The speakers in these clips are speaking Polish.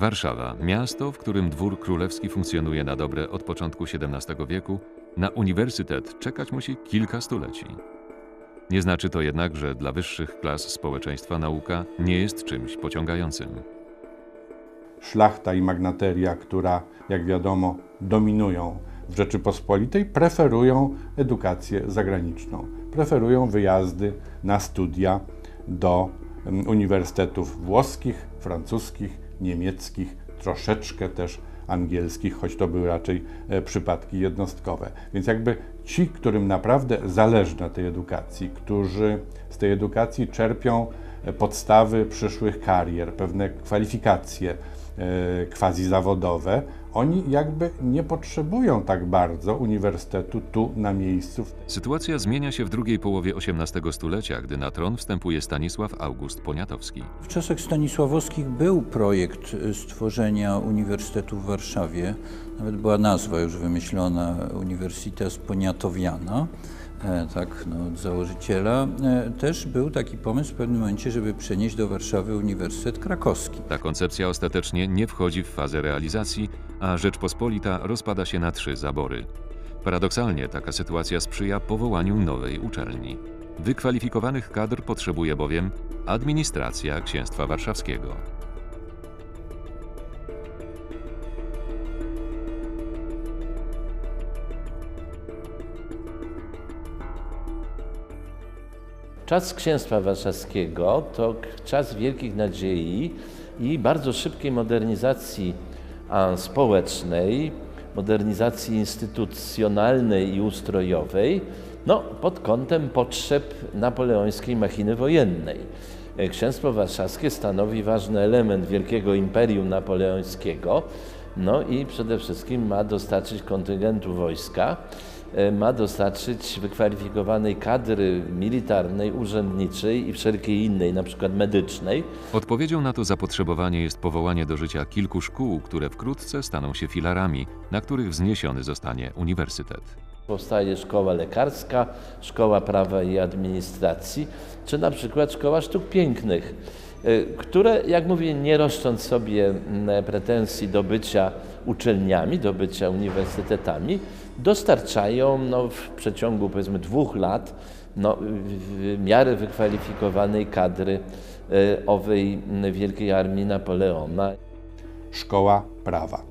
Warszawa, miasto, w którym dwór królewski funkcjonuje na dobre od początku XVII wieku, na uniwersytet czekać musi kilka stuleci. Nie znaczy to jednak, że dla wyższych klas społeczeństwa nauka nie jest czymś pociągającym. szlachta i magnateria, która, jak wiadomo, dominują w Rzeczypospolitej, preferują edukację zagraniczną. Preferują wyjazdy na studia do uniwersytetów włoskich, francuskich, niemieckich, troszeczkę też angielskich, choć to były raczej e, przypadki jednostkowe. Więc jakby ci, którym naprawdę zależy na tej edukacji, którzy z tej edukacji czerpią e, podstawy przyszłych karier, pewne kwalifikacje, e, quasi zawodowe, oni jakby nie potrzebują tak bardzo uniwersytetu tu na miejscu. Sytuacja zmienia się w drugiej połowie XVIII stulecia, gdy na tron wstępuje Stanisław August Poniatowski. W czasach stanisławowskich był projekt y, stworzenia Uniwersytetu w Warszawie. Nawet była nazwa już wymyślona Universitas Poniatowiana, e, tak, no, od założyciela. E, Też był taki pomysł w pewnym momencie, żeby przenieść do Warszawy Uniwersytet Krakowski. Ta koncepcja ostatecznie nie wchodzi w fazę realizacji, a Rzeczpospolita rozpada się na trzy zabory. Paradoksalnie taka sytuacja sprzyja powołaniu nowej uczelni. Wykwalifikowanych kadr potrzebuje bowiem administracja Księstwa Warszawskiego. Czas Księstwa Warszawskiego to czas wielkich nadziei i bardzo szybkiej modernizacji społecznej, modernizacji instytucjonalnej i ustrojowej, no, pod kątem potrzeb napoleońskiej machiny wojennej. E, Księstwo Warszawskie stanowi ważny element wielkiego imperium napoleońskiego, no i przede wszystkim ma dostarczyć kontyngentu wojska, ma dostarczyć wykwalifikowanej kadry militarnej, urzędniczej i wszelkiej innej, na przykład medycznej. Odpowiedzią na to zapotrzebowanie jest powołanie do życia kilku szkół, które wkrótce staną się filarami, na których wzniesiony zostanie uniwersytet. Powstaje szkoła lekarska, szkoła prawa i administracji, czy na przykład szkoła sztuk pięknych, które, jak mówię, nie roszcząc sobie mm, pretensji do bycia uczelniami, do bycia uniwersytetami, dostarczają no, w przeciągu powiedzmy dwóch lat no, w- w miarę wykwalifikowanej kadry y, owej mm, wielkiej armii Napoleona. Szkoła prawa.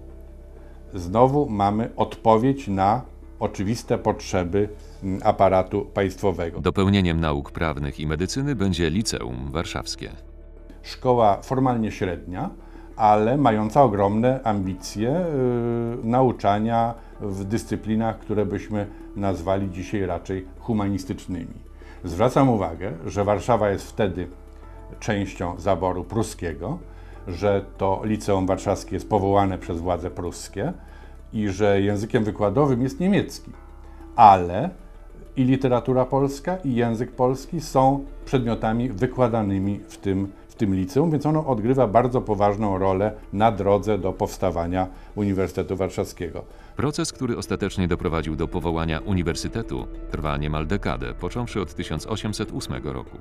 Znowu mamy odpowiedź na oczywiste potrzeby mm, aparatu państwowego. Dopełnieniem nauk prawnych i medycyny będzie Liceum Warszawskie. Szkoła formalnie średnia, ale mająca ogromne ambicje y, nauczania w dyscyplinach, które byśmy nazwali dzisiaj raczej humanistycznymi. Zwracam uwagę, że Warszawa jest wtedy częścią zaboru pruskiego, że to Liceum Warszawskie jest powołane przez władze pruskie i że językiem wykładowym jest niemiecki. Ale i literatura polska, i język polski są przedmiotami wykładanymi w tym, tym liceum, więc ono odgrywa bardzo poważną rolę na drodze do powstawania Uniwersytetu Warszawskiego. Proces, który ostatecznie doprowadził do powołania uniwersytetu, trwa niemal dekadę, począwszy od 1808 roku.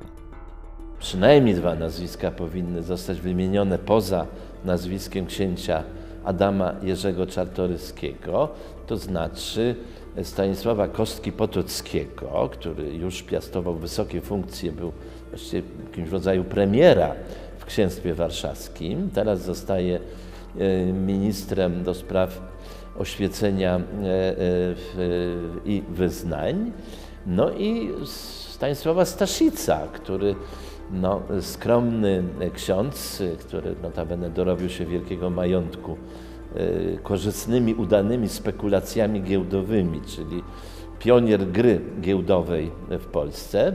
Przynajmniej dwa nazwiska powinny zostać wymienione poza nazwiskiem księcia Adama Jerzego Czartoryskiego, to znaczy Stanisława Kostki Potockiego, który już piastował wysokie funkcje, był właściwie jakimś rodzaju premiera w księstwie warszawskim. Teraz zostaje e, ministrem do spraw oświecenia e, e, i wyznań. No i Stanisława Staszica, który no, skromny ksiądz, który notabene dorobił się wielkiego majątku korzystnymi, udanymi spekulacjami giełdowymi, czyli pionier gry giełdowej w Polsce.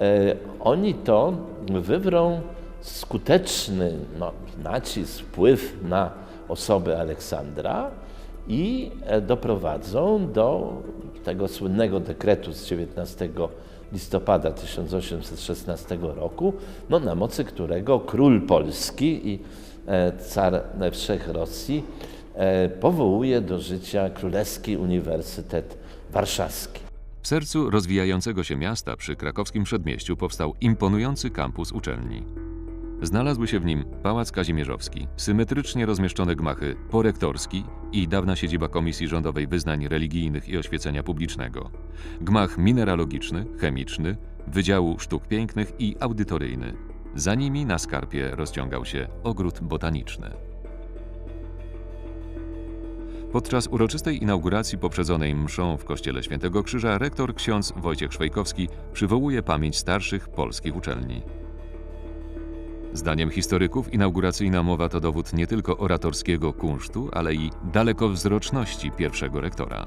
E, Oni to wywrą skuteczny no, nacisk, wpływ na osobę Aleksandra i e, doprowadzą do tego słynnego dekretu z 19 listopada 1816 roku, no, na mocy którego król Polski i e, car wszech Rosji powołuje do życia Królewski Uniwersytet Warszawski. W sercu rozwijającego się miasta przy krakowskim przedmieściu powstał imponujący kampus uczelni. Znalazły się w nim Pałac Kazimierzowski, symetrycznie rozmieszczone gmachy porektorski i dawna siedziba Komisji Rządowej Wyznań Religijnych i Oświecenia Publicznego, gmach mineralogiczny, chemiczny, Wydziału Sztuk Pięknych i audytoryjny. Za nimi na skarpie rozciągał się ogród botaniczny. Podczas uroczystej inauguracji poprzedzonej mszą w Kościele Świętego Krzyża rektor ksiądz Wojciech Szwajkowski przywołuje pamięć starszych polskich uczelni. Zdaniem historyków inauguracyjna mowa to dowód nie tylko oratorskiego kunsztu, ale i dalekowzroczności pierwszego rektora.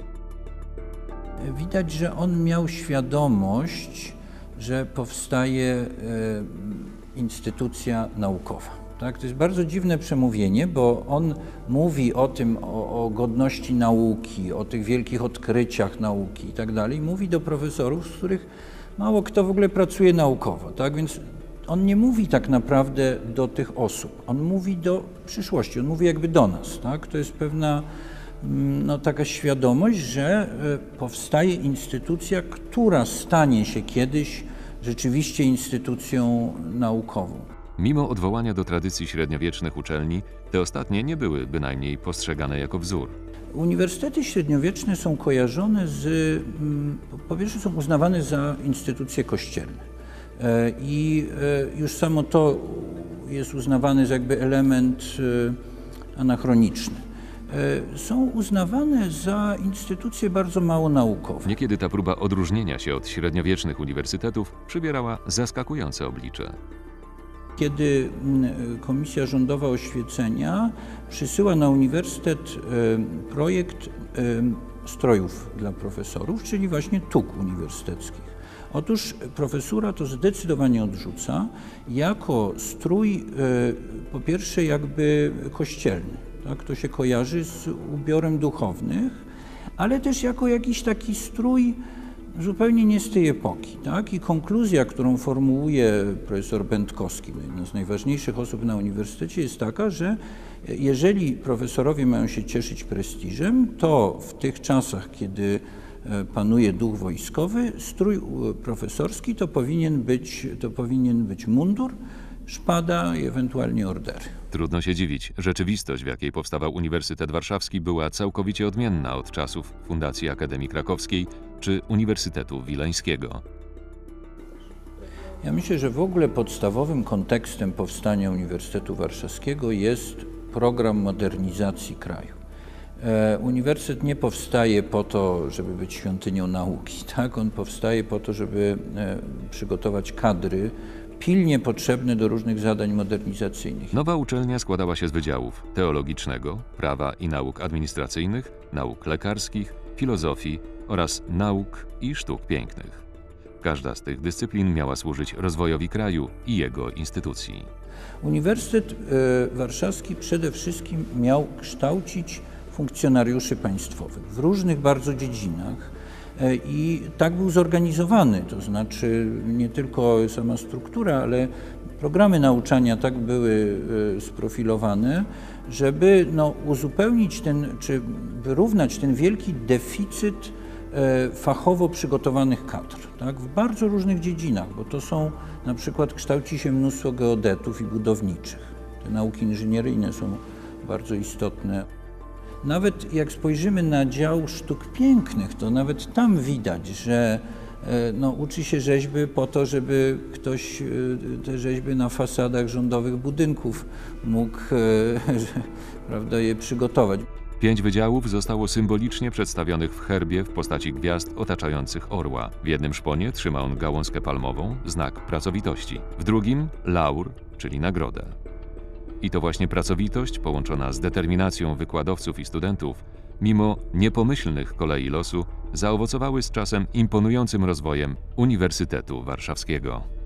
Widać, że on miał świadomość, że powstaje e, instytucja naukowa. Tak? To jest bardzo dziwne przemówienie, bo on mówi o tym, o, o godności nauki, o tych wielkich odkryciach nauki i tak dalej. Mówi do profesorów, z których mało kto w ogóle pracuje naukowo. Tak? Więc on nie mówi tak naprawdę do tych osób. On mówi do przyszłości, on mówi jakby do nas. Tak? To jest pewna mm, no, taka świadomość, że e, powstaje instytucja, która stanie się kiedyś rzeczywiście instytucją naukową. Mimo odwołania do tradycji średniowiecznych uczelni, te ostatnie nie były bynajmniej postrzegane jako wzór. Uniwersytety średniowieczne są kojarzone z, mm, po- pierwsze są uznawane za instytucje kościelne. E, I e, już samo to jest uznawane za jakby element e, anachroniczny. Są uznawane za instytucje bardzo mało naukowe. Niekiedy ta próba odróżnienia się od średniowiecznych uniwersytetów przybierała zaskakujące oblicze. Kiedy mm, Komisja Rządowa Oświecenia przysyła na uniwersytet e, projekt e, strojów dla profesorów, czyli właśnie tuk uniwersyteckich. Otóż profesura to zdecydowanie odrzuca jako strój e, po pierwsze jakby kościelny. Tak? To się kojarzy z ubiorem duchownych, ale też jako jakiś taki strój zupełnie nie z tej epoki. Tak? I konkluzja, którą formułuje profesor Będkowski, jedna z najważniejszych osób na uniwersytecie, jest taka, że jeżeli profesorowie mają się cieszyć prestiżem, to w tych czasach, kiedy e, panuje duch wojskowy, strój profesorski to powinien być, to powinien być mundur, szpada i ewentualnie ordery. Trudno się dziwić, rzeczywistość, w jakiej powstawał Uniwersytet Warszawski, była całkowicie odmienna od czasów Fundacji Akademii Krakowskiej czy Uniwersytetu Wileńskiego. Ja myślę, że w ogóle podstawowym kontekstem powstania Uniwersytetu Warszawskiego jest program modernizacji kraju. E, Uniwersytet nie powstaje po to, żeby być świątynią nauki, tak? On powstaje po to, żeby e, przygotować kadry pilnie potrzebne do różnych zadań modernizacyjnych. Nowa uczelnia składała się z wydziałów teologicznego, prawa i nauk administracyjnych, nauk lekarskich, filozofii oraz nauk i sztuk pięknych. Każda z tych dyscyplin miała służyć rozwojowi kraju i jego instytucji. Uniwersytet e, Warszawski przede wszystkim miał kształcić funkcjonariuszy państwowych w różnych bardzo dziedzinach e, i tak był zorganizowany, to znaczy nie tylko sama struktura, ale programy nauczania tak były e, sprofilowane, żeby no, uzupełnić ten, czy wyrównać ten wielki deficyt e, fachowo przygotowanych kadr, tak, w bardzo różnych dziedzinach, bo to są, na przykład kształci się mnóstwo geodetów i budowniczych. Te nauki inżynieryjne są bardzo istotne. Nawet jak spojrzymy na dział sztuk pięknych, to nawet tam widać, że no, uczy się rzeźby po to, żeby ktoś e, te rzeźby na fasadach rządowych budynków mógł e, prawda, je przygotować. Pięć wydziałów zostało symbolicznie przedstawionych w herbie w postaci gwiazd otaczających orła. W jednym szponie trzyma on gałązkę palmową, znak pracowitości. W drugim laur, czyli nagrodę. I to właśnie pracowitość, połączona z determinacją wykładowców i studentów, mimo niepomyślnych kolei losu, zaowocowały z czasem imponującym rozwojem Uniwersytetu Warszawskiego.